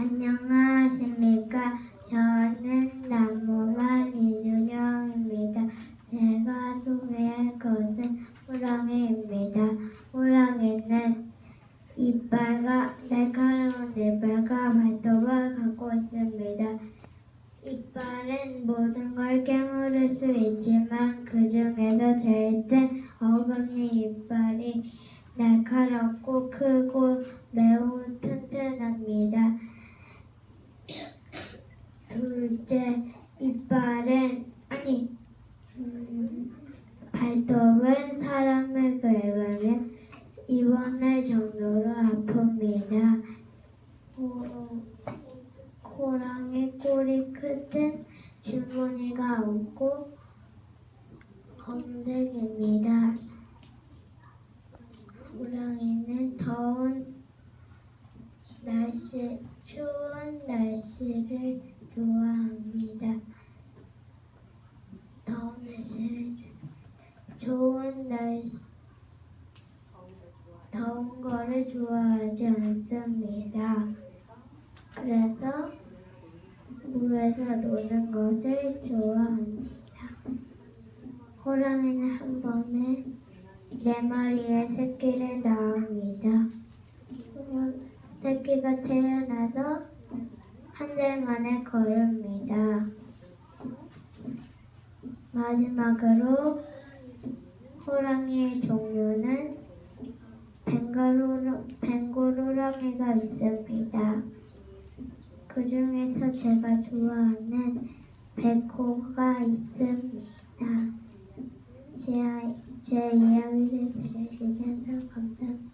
안녕하십니까. 저는 나무만 이준영입니다. 제가 소개할 것은 호랑이입니다. 호랑이는 이빨과 날카로운 이빨과 발톱을 갖고 있습니다. 이빨은 모든 걸 깨물을 수 있지만 그 중에서 제일 센 어금니 이빨이 날카롭고 크고 매우 튼튼합니다. 둘째, 이빨은 아니 음, 발톱은 사람을 긁으면 입원할 정도로 아픕니다. 호, 호랑이 꼬리 끝은 주머니가 없고 검색입니다. 호랑이는 더운 날씨, 추운 날씨를 좋아합니다. 더운 날씨를 좋- 좋은 날씨, 더운 거를 좋아하지 않습니다. 그래서 물에서 노는 것을 좋아합니다. 호랑이는 한 번에 네 마리의 새끼를 낳습니다. 새끼가 태어나서 한 달 만에 걸습니다. 마지막으로 호랑이의 종류는 벵갈호랑, 벵골호랑이가 있습니다. 그 중에서 제가 좋아하는 백호가 있습니다. 제, 제 이야기를 들어주셔서 감사합니다.